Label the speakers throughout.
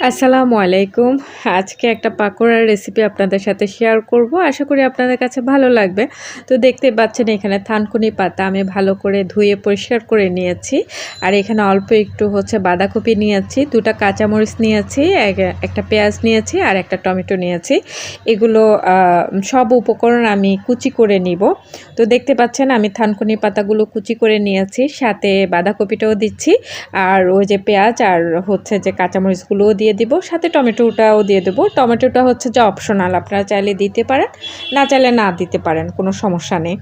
Speaker 1: আসসালামু আলাইকুম। আজকে একটা পাকোড়ার রেসিপি আপনাদের সাথে শেয়ার করব। আশা করি আপনাদের কাছে ভালো লাগবে। তো দেখতে পাচ্ছেন এখানে থানকুনি পাতা আমি ভালো করে ধুয়ে পরিষ্কার করে নিয়েছি। আর এখানে অল্প একটু হচ্ছে বাঁধাকপি নিয়েছি, দুটা কাঁচামরিচ নিয়েছি, এক- একটা পেঁয়াজ নিয়েছি আর একটা টমেটো নিয়েছি। এগুলো সব উপকরণ আমি কুচি করে নিব। তো দেখতে পাচ্ছেন আমি থানকুনি পাতাগুলো কুচি করে নিয়েছি। সাথে বাঁধাকপিটাও দিচ্ছি। আর ওই যে পেঁয়াজ আর হচ্ছে যে কাঁচামরিচগুলোও দিয়ে দিব, সাথে টমেটোটাও দিয়ে দেবো। টমেটোটা হচ্ছে যে অপশনাল আপনারা চাইলে দিতে পারেন, না চাইলে না দিতে পারেন, কোনো সমস্যা নেই।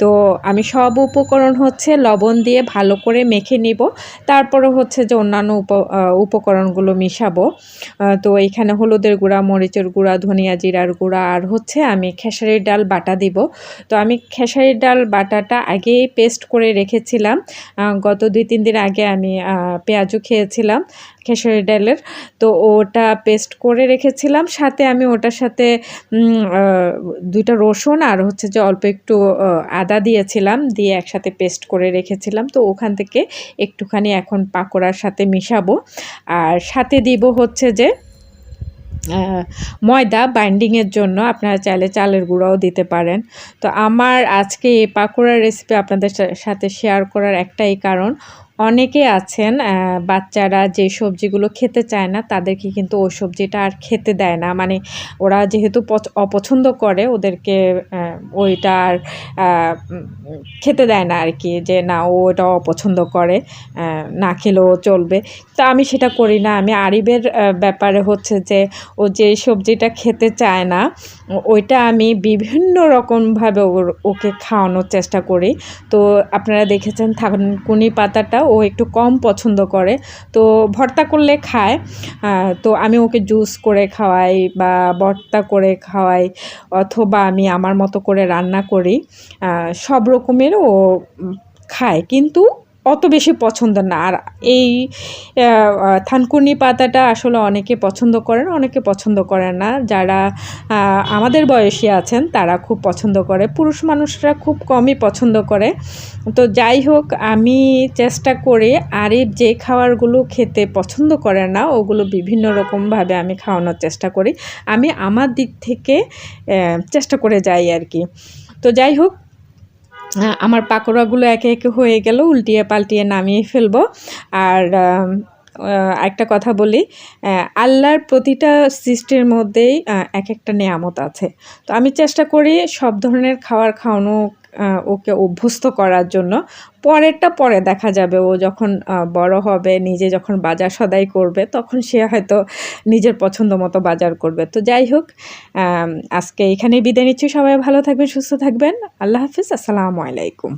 Speaker 1: তো আমি সব উপকরণ হচ্ছে লবণ দিয়ে ভালো করে মেখে নিব, তারপরে হচ্ছে যে অন্যান্য উপ উপকরণগুলো মিশাবো। তো এখানে হলুদের গুঁড়া, মরিচের গুঁড়া, ধনিয়া জিরার গুঁড়া, আর হচ্ছে আমি খেসারির ডাল বাটা দিব। তো আমি খেসারির ডাল বাটাটা আগেই পেস্ট করে রেখেছিলাম। গত দুই তিন দিন আগে আমি পেঁয়াজও খেয়েছিলাম। খেসারি ডালের। তো ওটা পেস্ট করে রেখেছিলাম, সাথে আমি ওটার সাথে দুইটা রসুন আর হচ্ছে যে অল্প একটু আদা দিয়েছিলাম, দিয়ে একসাথে পেস্ট করে রেখেছিলাম। তো ওখান থেকে একটুখানি এখন পাকোড়ার সাথে মিশাবো। আর সাথে দিব হচ্ছে যে ময়দা বাইন্ডিংয়ের জন্য, আপনারা চাইলে চালের গুঁড়াও দিতে পারেন। তো আমার আজকে এই পাকোড়ার রেসিপি আপনাদের সাথে শেয়ার করার একটাই কারণ অনেকে আছেন বাচ্চারা যে সবজিগুলো খেতে চায় না, তাদেরকে কিন্তু ওই সবজিটা আর খেতে দেয় না। মানে ওরা যেহেতু পছ- অপছন্দ করে, ওদেরকে ওইটা আর খেতে দেয় না আর কি যে না, ও ওটা অপছন্দ করে না খেলেও চলবে। তো আমি সেটা করি না। আমি আরিবের ব্যাপারে হচ্ছে যে, ও যে সবজিটা খেতে চায় না, ওইটা আমি বিভিন্ন রকমভাবে ওকে খাওয়ানোর চেষ্টা করি। তো আপনারা দেখেছেন থানকুনি পাতাটা ও একটু কম পছন্দ করে। তো ভর্তা করলে খায় তো আমি ওকে জুস করে খাওয়াই বা ভর্তা করে খাওয়াই অথবা আমি আমার মতো করে রান্না করি সব রকমের ও খায়। কিন্তু অত বেশি পছন্দ না। আর এই থানকুনি পাতাটা আসলে অনেকে পছন্দ করেন, অনেকে পছন্দ করেন না। যারা আমাদের বয়সী আছেন, তারা খুব পছন্দ করে। পুরুষ মানুষরা খুব কমই পছন্দ করে। তো যাই হোক, আমি চেষ্টা করি আরিফ যে খাবারগুলো খেতে পছন্দ করে না, ওগুলো বিভিন্ন রকমভাবে আমি খাওয়ানোর চেষ্টা করি। আমি আমার দিক থেকে চেষ্টা করে যাই আর কি। তো যাই হোক আমার পাকোড়াগুলো একে একে হয়ে গেল, উল্টিয়ে পাল্টিয়ে নামিয়ে ফেলব। আর একটা কথা বলি আল্লাহর প্রতিটা সৃষ্টির মধ্যেই এক একটা নিয়ামত আছে। তো আমি চেষ্টা করি সব ধরনের খাবার খাওয়ানো ওকে অভ্যস্ত করার জন্য। পরেরটা পরে দেখা যাবে ও যখন বড় হবে, নিজে যখন বাজার সদাই করবে, তখন সে হয়তো নিজের পছন্দ মতো বাজার করবে। তো যাই হোক আজকে এখানে বিদায় নিচ্ছি। সবাই ভালো থাকবেন, সুস্থ থাকবেন। আল্লাহ হাফিজ, আসসালামু আলাইকুম।